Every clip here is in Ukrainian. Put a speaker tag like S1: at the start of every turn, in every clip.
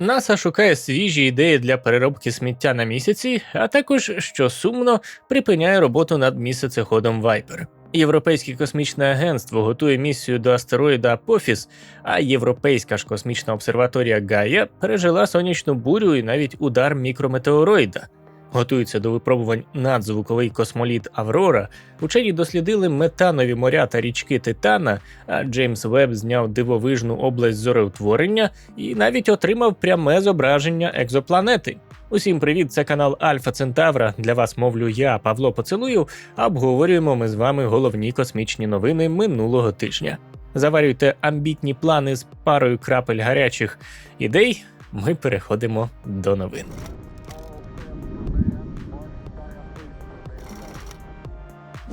S1: НАСА шукає свіжі ідеї для переробки сміття на місяці, а також, що сумно, припиняє роботу над місяцеходом Viper. Європейське космічне агентство готує місію до астероїда Апофіс, а Європейська ж космічна обсерваторія Гая пережила сонячну бурю і навіть удар мікрометеороїда. Готуються до випробувань надзвуковий космоліт Аврора. Учені дослідили метанові моря та річки Титана, а Джеймс Веб зняв дивовижну область зореутворення і навіть отримав пряме зображення екзопланети. Усім привіт! Це канал Альфа Центавра. Для вас мовлю я, Павло Поцелуєв, обговорюємо ми з вами головні космічні новини минулого тижня. Заварюйте амбітні плани з парою крапель гарячих ідей. Ми переходимо до новин.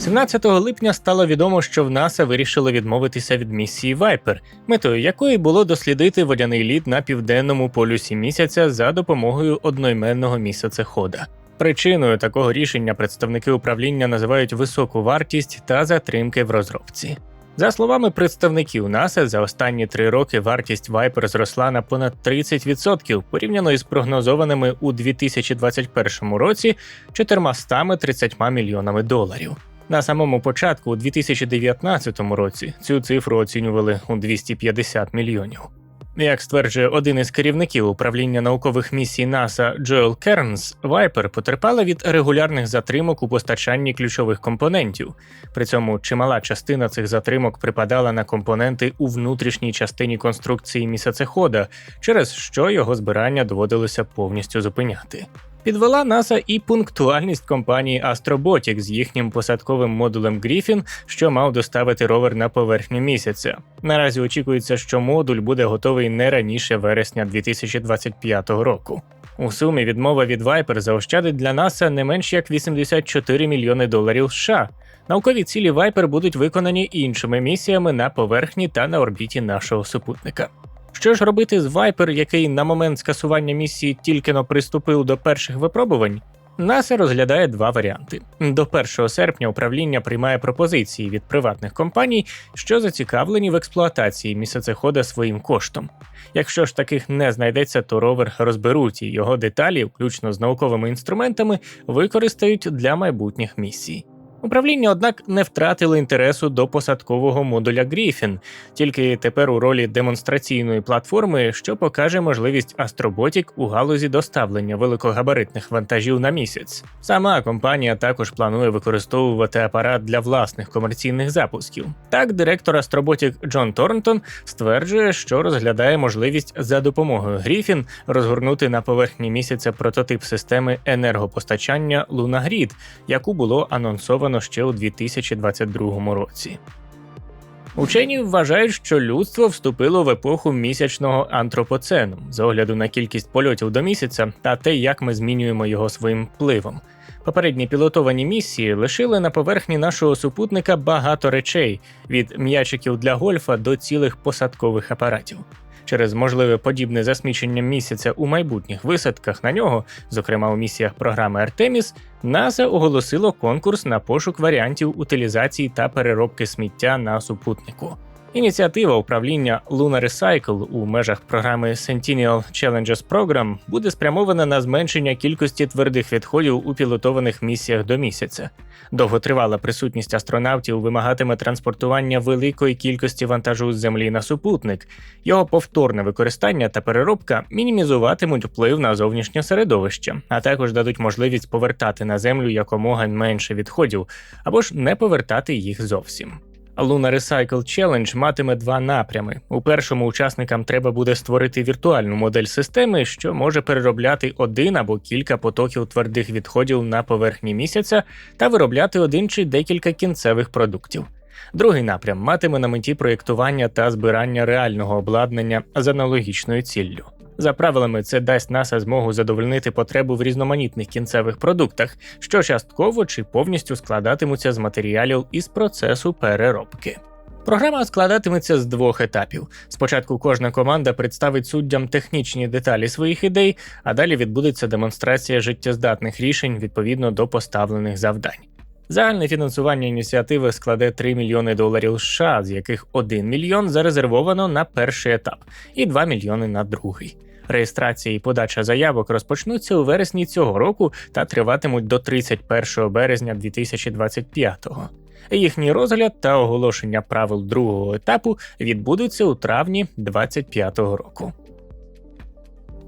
S1: 17 липня стало відомо, що в НАСА вирішили відмовитися від місії Viper, метою якої було дослідити водяний лід на південному полюсі місяця за допомогою одноіменного місяцехода. Причиною такого рішення представники управління називають високу вартість та затримки в розробці. За словами представників НАСА, за останні три роки вартість Viper зросла на понад 30% порівняно із прогнозованими у 2021 році 430 мільйонами доларів. На самому початку, у 2019 році, цю цифру оцінювали у 250 мільйонів. Як стверджує один із керівників управління наукових місій НАСА Джоел Кернс, Viper потерпала від регулярних затримок у постачанні ключових компонентів. При цьому чимала частина цих затримок припадала на компоненти у внутрішній частині конструкції місяцехода, через що його збирання доводилося повністю зупиняти. Підвела НАСА і пунктуальність компанії Astrobotic з їхнім посадковим модулем Griffin, що мав доставити ровер на поверхню місяця. Наразі очікується, що модуль буде готовий не раніше вересня 2025 року. У сумі відмова від Viper заощадить для НАСА не менш як 84 мільйони доларів США. Наукові цілі Viper будуть виконані іншими місіями на поверхні та на орбіті нашого супутника. Що ж робити з Viper, який на момент скасування місії тільки но приступив до перших випробувань? НАСА розглядає два варіанти. До 1 серпня управління приймає пропозиції від приватних компаній, що зацікавлені в експлуатації місяцехода своїм коштом. Якщо ж таких не знайдеться, то ровер розберуть і його деталі, включно з науковими інструментами, використають для майбутніх місій. Управління, однак, не втратило інтересу до посадкового модуля Griffin, тільки тепер у ролі демонстраційної платформи, що покаже можливість Астроботік у галузі доставлення великогабаритних вантажів на місяць. Сама компанія також планує використовувати апарат для власних комерційних запусків. Так, директор Астроботік Джон Торнтон стверджує, що розглядає можливість за допомогою Griffin розгорнути на поверхні місяця прототип системи енергопостачання LunaGrid, яку було анонсовано ще у 2022 році. Учені вважають, що людство вступило в епоху місячного антропоцену з огляду на кількість польотів до місяця та те, як ми змінюємо його своїм впливом. Попередні пілотовані місії лишили на поверхні нашого супутника багато речей від м'ячиків для гольфа до цілих посадкових апаратів. Через можливе подібне засмічення місяця у майбутніх висадках на нього, зокрема у місіях програми Артеміс, НАСА оголосило конкурс на пошук варіантів утилізації та переробки сміття на супутнику. Ініціатива управління Lunar Recycle у межах програми Sentinel Challenges Program буде спрямована на зменшення кількості твердих відходів у пілотованих місіях до місяця. Довготривала присутність астронавтів вимагатиме транспортування великої кількості вантажу з землі на супутник. Його повторне використання та переробка мінімізуватимуть вплив на зовнішнє середовище, а також дадуть можливість повертати на землю якомога менше відходів або ж не повертати їх зовсім. Luna Recycle Challenge матиме два напрями. У першому учасникам треба буде створити віртуальну модель системи, що може переробляти один або кілька потоків твердих відходів на поверхні місяця та виробляти один чи декілька кінцевих продуктів. Другий напрям матиме на меті проєктування та збирання реального обладнання з аналогічною ціллю. За правилами, це дасть НАСА змогу задовольнити потребу в різноманітних кінцевих продуктах, що частково чи повністю складатимуться з матеріалів із процесу переробки. Програма складатиметься з двох етапів. Спочатку кожна команда представить суддям технічні деталі своїх ідей, а далі відбудеться демонстрація життєздатних рішень відповідно до поставлених завдань. Загальне фінансування ініціативи складе 3 мільйони доларів США, з яких 1 мільйон зарезервовано на перший етап і 2 мільйони на другий. Реєстрація і подача заявок розпочнуться у вересні цього року та триватимуть до 31 березня 2025-го. Їхній розгляд та оголошення правил другого етапу відбудуться у травні 2025 року.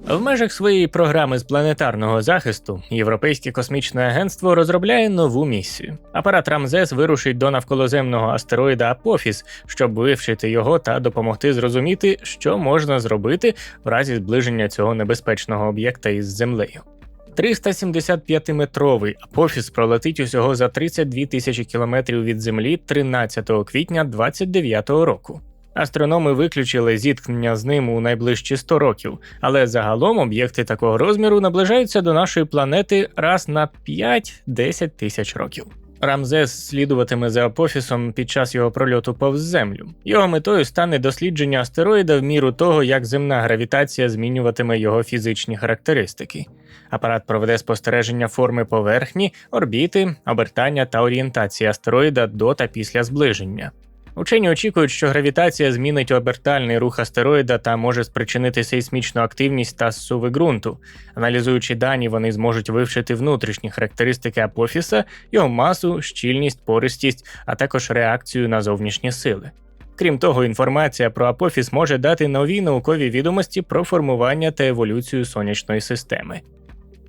S1: В межах своєї програми з планетарного захисту Європейське космічне агентство розробляє нову місію. Апарат Рамзес вирушить до навколоземного астероїда Апофіс, щоб вивчити його та допомогти зрозуміти, що можна зробити в разі зближення цього небезпечного об'єкта із землею. 375-метровий Апофіс пролетить усього за 32 тисячі кілометрів від землі 13 квітня 29 року. Астрономи виключили зіткнення з ним у найближчі 100 років, але загалом об'єкти такого розміру наближаються до нашої планети раз на 5-10 тисяч років. Рамзес слідуватиме за Апофісом під час його прольоту повз землю. Його метою стане дослідження астероїда в міру того, як земна гравітація змінюватиме його фізичні характеристики. Апарат проведе спостереження форми поверхні, орбіти, обертання та орієнтації астероїда до та після зближення. Учені очікують, що гравітація змінить обертальний рух астероїда та може спричинити сейсмічну активність та зсуви ґрунту. Аналізуючи дані, вони зможуть вивчити внутрішні характеристики апофіса, його масу, щільність, пористість, а також реакцію на зовнішні сили. Крім того, інформація про апофіс може дати нові наукові відомості про формування та еволюцію сонячної системи.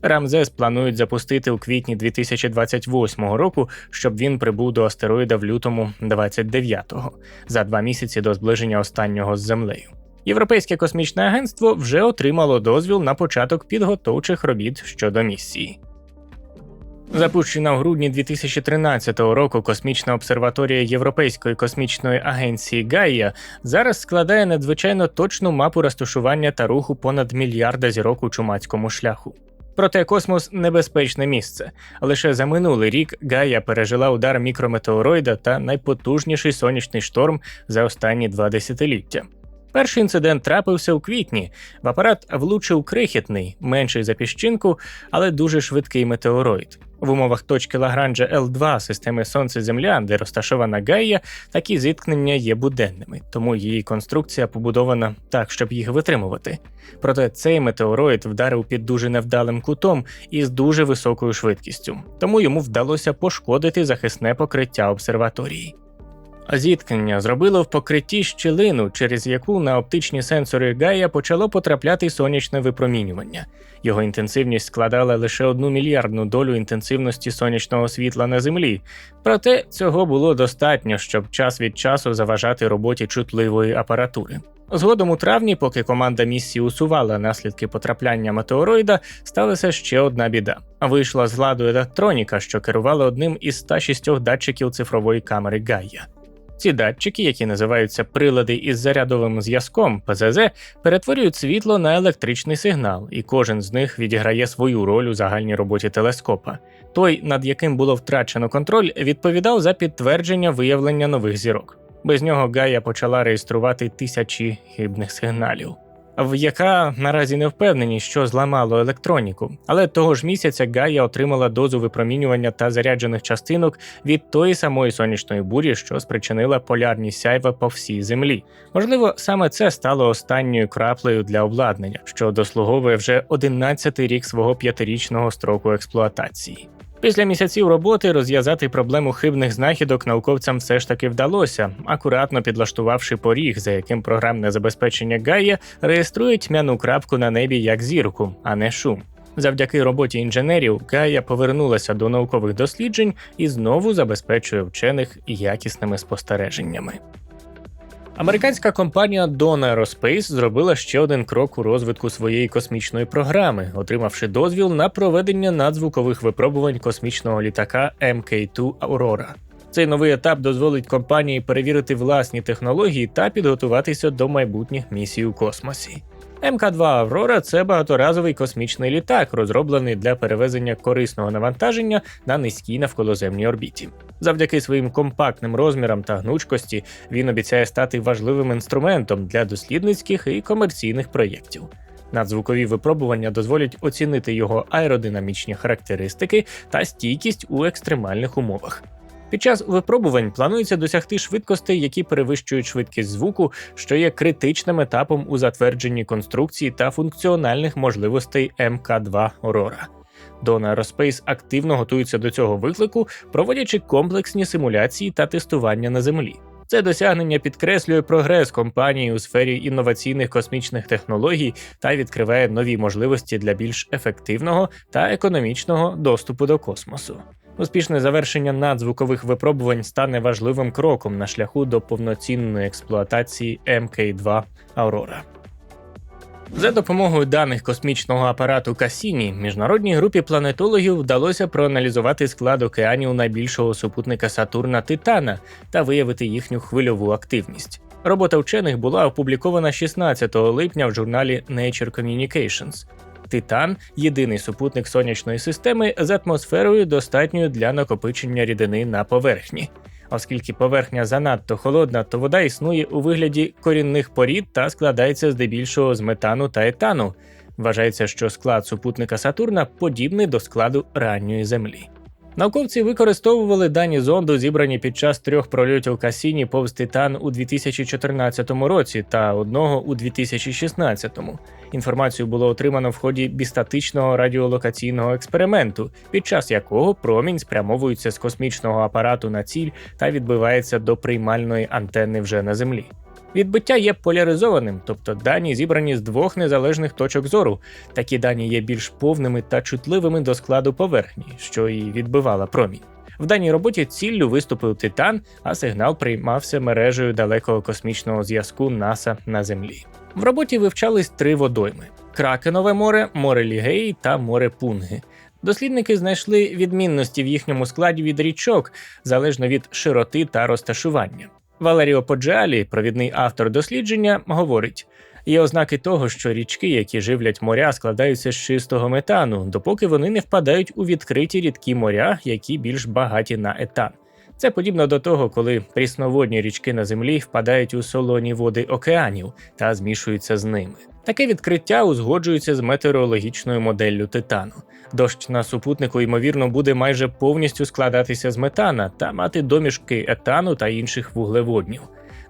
S1: Рамзес планують запустити у квітні 2028 року, щоб він прибув до астероїда в лютому 29-го, за два місяці до зближення останнього з землею. Європейське космічне агентство вже отримало дозвіл на початок підготовчих робіт щодо місії. Запущена в грудні 2013 року космічна обсерваторія Європейської космічної агенції Гайя зараз складає надзвичайно точну мапу розташування та руху понад мільярда зірок у чумацькому шляху. Проте космос небезпечне місце. Лише за минулий рік Гая пережила удар мікрометеороїда та найпотужніший сонячний шторм за останні два десятиліття. Перший інцидент трапився у квітні. В апарат влучив крихітний, менший за піщинку, але дуже швидкий метеороїд. В умовах точки Лагранжа Л2 системи Сонце Земля, де розташована Гайя, такі зіткнення є буденними, тому її конструкція побудована так, щоб їх витримувати. Проте цей метеороїд вдарив під дуже невдалим кутом і з дуже високою швидкістю, тому йому вдалося пошкодити захисне покриття обсерваторії. Зіткнення зробило в покритті щілину, через яку на оптичні сенсори Гая почало потрапляти сонячне випромінювання. Його інтенсивність складала лише одну мільярдну долю інтенсивності сонячного світла на землі. Проте цього було достатньо, щоб час від часу заважати роботі чутливої апаратури. Згодом у травні, поки команда місії усувала наслідки потрапляння метеороїда, сталася ще одна біда. Вийшла з ладу електроніка, що керувала одним із 106 датчиків цифрової камери Гайя. Ці датчики, які називаються прилади із зарядовим зв'язком ПЗЗ, перетворюють світло на електричний сигнал, і кожен з них відіграє свою роль у загальній роботі телескопа. Той, над яким було втрачено контроль, відповідав за підтвердження виявлення нових зірок. Без нього Гая почала реєструвати тисячі хибних сигналів в яка наразі не впевнені, що зламало електроніку, але того ж місяця Гая отримала дозу випромінювання та заряджених частинок від тої самої сонячної бурі, що спричинила полярні сяйва по всій землі. Можливо, саме це стало останньою краплею для обладнання, що дослуговує вже 11-й рік свого п'ятирічного строку експлуатації. Після місяців роботи розв'язати проблему хибних знахідок науковцям все ж таки вдалося, акуратно підлаштувавши поріг, за яким програмне забезпечення Гая реєструє тьмяну крапку на небі як зірку, а не шум. Завдяки роботі інженерів Гая повернулася до наукових досліджень і знову забезпечує вчених якісними спостереженнями. Американська компанія Dawn Aerospace зробила ще один крок у розвитку своєї космічної програми, отримавши дозвіл на проведення надзвукових випробувань космічного літака MK2 Aurora. Цей новий етап дозволить компанії перевірити власні технології та підготуватися до майбутніх місій у космосі. МК2 Аврора це багаторазовий космічний літак, розроблений для перевезення корисного навантаження на низькій навколоземній орбіті. Завдяки своїм компактним розмірам та гнучкості він обіцяє стати важливим інструментом для дослідницьких і комерційних проєктів. Надзвукові випробування дозволять оцінити його аеродинамічні характеристики та стійкість у екстремальних умовах. Під час випробувань планується досягти швидкостей, які перевищують швидкість звуку, що є критичним етапом у затвердженні конструкції та функціональних можливостей МК2 Aurora. Дон Aerospace активно готується до цього виклику, проводячи комплексні симуляції та тестування на землі. Це досягнення підкреслює прогрес компанії у сфері інноваційних космічних технологій та відкриває нові можливості для більш ефективного та економічного доступу до космосу. Успішне завершення надзвукових випробувань стане важливим кроком на шляху до повноцінної експлуатації МК2 Aurora. За допомогою даних космічного апарату Касіні міжнародній групі планетологів вдалося проаналізувати склад океанів найбільшого супутника Сатурна Титана та виявити їхню хвильову активність. Робота вчених була опублікована 16 липня в журналі Nature Communications. Титан єдиний супутник сонячної системи з атмосферою, достатньою для накопичення рідини на поверхні. Оскільки поверхня занадто холодна, то вода існує у вигляді корінних порід та складається здебільшого з метану та етану. Вважається, що склад супутника Сатурна подібний до складу ранньої Землі. Науковці використовували дані зонду, зібрані під час трьох прольотів Касіні повз Титан у 2014 році та одного у 2016. Інформацію було отримано в ході бістатичного радіолокаційного експерименту, під час якого промінь спрямовується з космічного апарату на ціль та відбивається до приймальної антенни вже на землі. Відбиття є поляризованим, тобто дані зібрані з двох незалежних точок зору. Такі дані є більш повними та чутливими до складу поверхні, що і відбивала промінь. В даній роботі ціллю виступив Титан, а сигнал приймався мережею далекого космічного зв'язку НАСА на Землі. В роботі вивчались три водойми: Кракенове море, море Лігеї та море Пунги. Дослідники знайшли відмінності в їхньому складі від річок залежно від широти та розташування. Валеріо Поджалі, провідний автор дослідження, говорить: є ознаки того, що річки, які живлять моря, складаються з чистого метану, допоки вони не впадають у відкриті рідкі моря, які більш багаті на етан. Це подібно до того, коли прісноводні річки на землі впадають у солоні води океанів та змішуються з ними. Таке відкриття узгоджується з метеорологічною моделлю титану. Дощ на супутнику, ймовірно, буде майже повністю складатися з метана та мати домішки етану та інших вуглеводнів.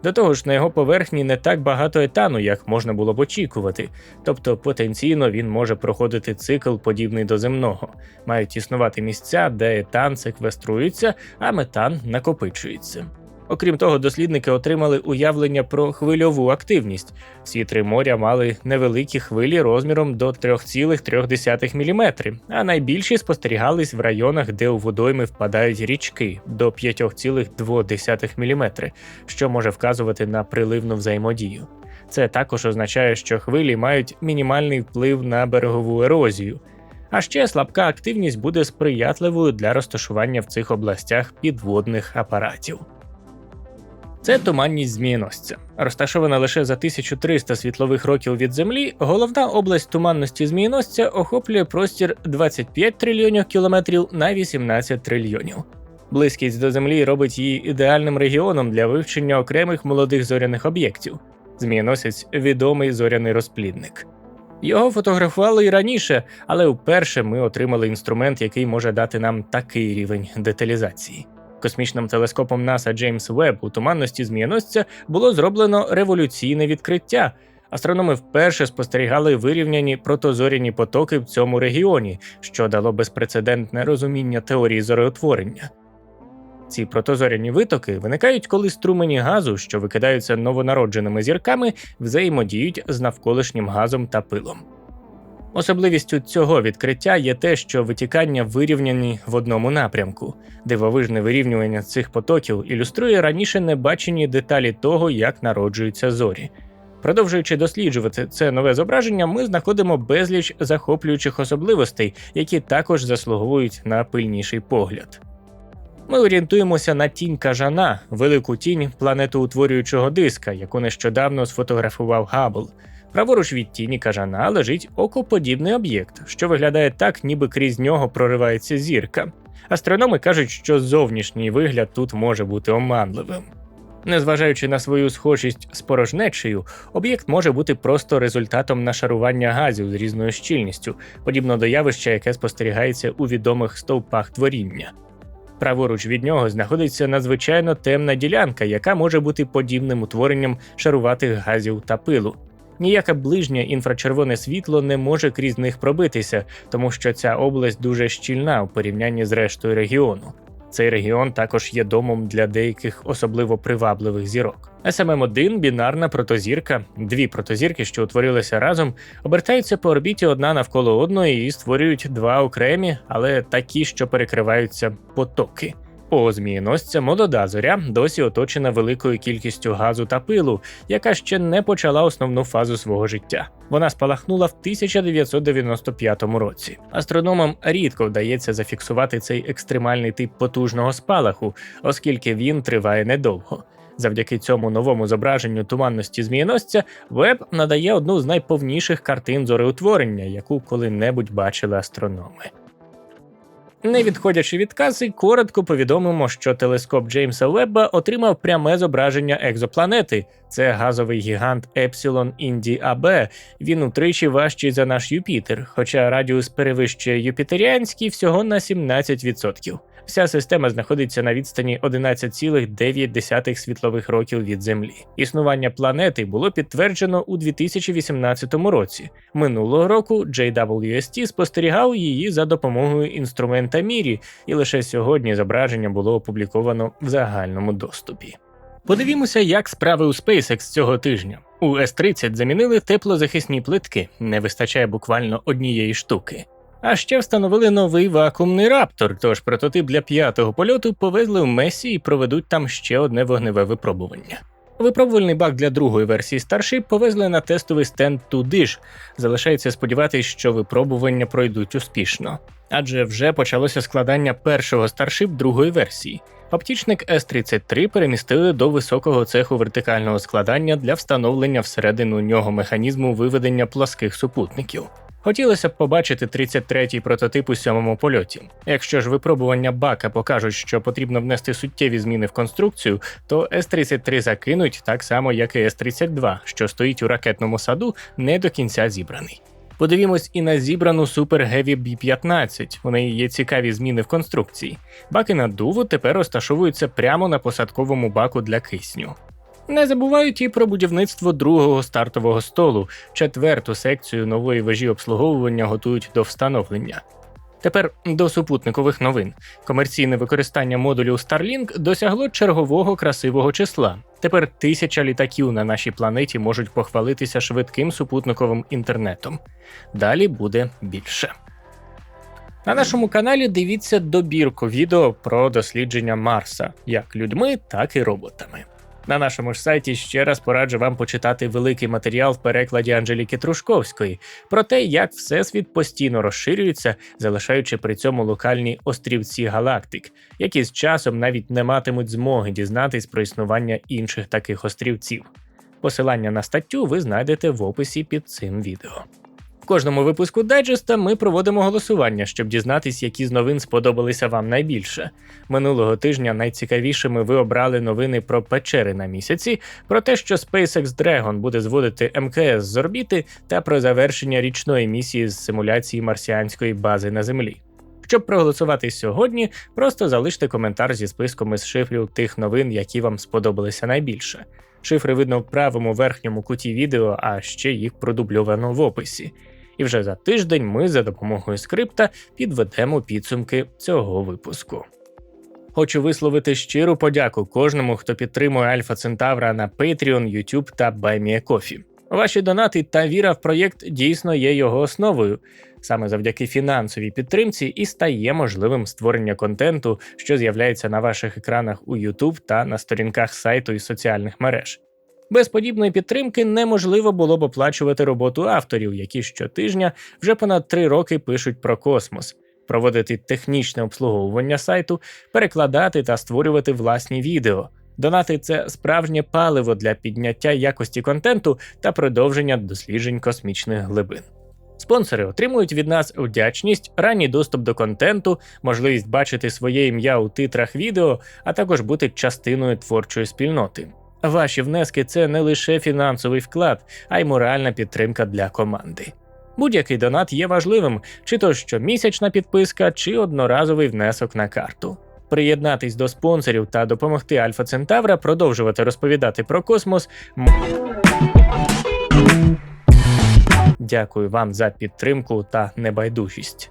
S1: До того ж, на його поверхні не так багато етану, як можна було б очікувати, тобто потенційно він може проходити цикл, подібний до земного. Мають існувати місця, де етан секвеструється, а метан накопичується. Окрім того, дослідники отримали уявлення про хвильову активність. Всі три моря мали невеликі хвилі розміром до 3,3 мм, а найбільші спостерігались в районах, де у водойми впадають річки до 5,2 мм, що може вказувати на приливну взаємодію. Це також означає, що хвилі мають мінімальний вплив на берегову ерозію. А ще слабка активність буде сприятливою для розташування в цих областях підводних апаратів. Це туманність змієносця. Розташована лише за 1300 світлових років від Землі, головна область туманності змієносця охоплює простір 25 трильйонів кілометрів на 18 трильйонів. Близькість до Землі робить її ідеальним регіоном для вивчення окремих молодих зоряних об'єктів. Змієносець відомий зоряний розплідник. Його фотографували і раніше, але вперше ми отримали інструмент, який може дати нам такий рівень деталізації. Космічним телескопом НАСА Джеймс Веб у туманності змієносця було зроблено революційне відкриття. Астрономи вперше спостерігали вирівняні протозоряні потоки в цьому регіоні, що дало безпрецедентне розуміння теорії зореутворення. Ці протозоряні витоки виникають, коли струмені газу, що викидаються новонародженими зірками, взаємодіють з навколишнім газом та пилом. Особливістю цього відкриття є те, що витікання вирівняні в одному напрямку. Дивовижне вирівнювання цих потоків ілюструє раніше небачені деталі того, як народжуються зорі. Продовжуючи досліджувати це нове зображення, ми знаходимо безліч захоплюючих особливостей, які також заслуговують на пильніший погляд. Ми орієнтуємося на тінь кажана, велику тінь планетоутворюючого диска, яку нещодавно сфотографував Габл. Праворуч від тіні кажана лежить окоподібний об'єкт, що виглядає так, ніби крізь нього проривається зірка. Астрономи кажуть, що зовнішній вигляд тут може бути оманливим. Незважаючи на свою схожість з порожнечею, об'єкт може бути просто результатом нашарування газів з різною щільністю, подібно до явища, яке спостерігається у відомих стовпах творіння. Праворуч від нього знаходиться надзвичайно темна ділянка, яка може бути подібним утворенням шаруватих газів та пилу. Ніяке ближнє інфрачервоне світло не може крізь них пробитися, тому що ця область дуже щільна у порівнянні з рештою регіону. Цей регіон також є домом для деяких особливо привабливих зірок. SMM1 – бінарна протозірка, дві протозірки, що утворилися разом, обертаються по орбіті одна навколо одної і створюють два окремі, але такі, що перекриваються потоки. О змієносця молода зоря досі оточена великою кількістю газу та пилу, яка ще не почала основну фазу свого життя. Вона спалахнула в 1995 році. Астрономам рідко вдається зафіксувати цей екстремальний тип потужного спалаху, оскільки він триває недовго. Завдяки цьому новому зображенню туманності змієносця Веб надає одну з найповніших картин зореутворення, яку коли-небудь бачили астрономи. Не відходячи від каси, коротко повідомимо, що телескоп Джеймса Вебба отримав пряме зображення екзопланети. Це газовий гігант Епсилон Інді АБ. Він утричі важчий за наш Юпітер, хоча радіус перевищує юпітеріанський всього на 17%. Вся система знаходиться на відстані 11,9 світлових років від Землі. Існування планети було підтверджено у 2018 році. Минулого року JWST спостерігав її за допомогою інструмента Мірі, і лише сьогодні зображення було опубліковано в загальному доступі. Подивімося, як справи у SpaceX цього тижня. У S-30 замінили теплозахисні плитки, не вистачає буквально однієї штуки. А ще встановили новий вакуумний раптор, тож прототип для п'ятого польоту повезли в Месі і проведуть там ще одне вогневе випробування. Випробувальний бак для другої версії Starship повезли на тестовий стенд Tudish. Залишається сподіватися, що випробування пройдуть успішно. Адже вже почалося складання першого Starship другої версії. Оптічник S33 перемістили до високого цеху вертикального складання для встановлення всередину нього механізму виведення плоских супутників. Хотілося б побачити 33-й прототип у сьомому польоті. Якщо ж випробування бака покажуть, що потрібно внести суттєві зміни в конструкцію, то С-33 закинуть так само, як і С-32, що стоїть у ракетному саду, не до кінця зібраний. Подивімось і на зібрану Super Heavy B15. У неї є цікаві зміни в конструкції. Баки наддуву тепер розташовуються прямо на посадковому баку для кисню. Не забувають і про будівництво другого стартового столу, четверту секцію нової вежі обслуговування готують до встановлення. Тепер до супутникових новин. Комерційне використання модулю Starlink досягло чергового красивого числа. Тепер тисяча літаків на нашій планеті можуть похвалитися швидким супутниковим інтернетом. Далі буде більше. На нашому каналі дивіться добірку відео про дослідження Марса як людьми, так і роботами. На нашому ж сайті ще раз пораджу вам почитати великий матеріал в перекладі Анжеліки Трушковської про те, як всесвіт постійно розширюється, залишаючи при цьому локальні острівці галактик, які з часом навіть не матимуть змоги дізнатись про існування інших таких острівців. Посилання на статтю ви знайдете в описі під цим відео. В кожному випуску дайджеста ми проводимо голосування, щоб дізнатись, які з новин сподобалися вам найбільше. Минулого тижня найцікавішими ви обрали новини про печери на місяці, про те, що SpaceX Dragon буде зводити МКС з орбіти, та про завершення річної місії з симуляції марсіанської бази на Землі. Щоб проголосувати сьогодні, просто залиште коментар зі списком із шифрів тих новин, які вам сподобалися найбільше. Шифри видно в правому верхньому куті відео, а ще їх продубльовано в описі. І вже за тиждень ми за допомогою скрипта підведемо підсумки цього випуску. Хочу висловити щиру подяку кожному, хто підтримує Альфа Центавра на Patreon, YouTube та BuyMeACoffee. Ваші донати та віра в проєкт дійсно є його основою. Саме завдяки фінансовій підтримці і стає можливим створення контенту, що з'являється на ваших екранах у YouTube та на сторінках сайту і соціальних мереж. Без подібної підтримки неможливо було б оплачувати роботу авторів, які щотижня вже понад три роки пишуть про космос, проводити технічне обслуговування сайту, перекладати та створювати власні відео. Донати це справжнє паливо для підняття якості контенту та продовження досліджень космічних глибин. Спонсори отримують від нас вдячність, ранній доступ до контенту, можливість бачити своє ім'я у титрах відео, а також бути частиною творчої спільноти. Ваші внески це не лише фінансовий вклад, а й моральна підтримка для команди. Будь-який донат є важливим, чи то щомісячна підписка, чи одноразовий внесок на карту. приєднатись до спонсорів та допомогти Альфа Центавра продовжувати розповідати про космос. Дякую вам за підтримку та небайдужість.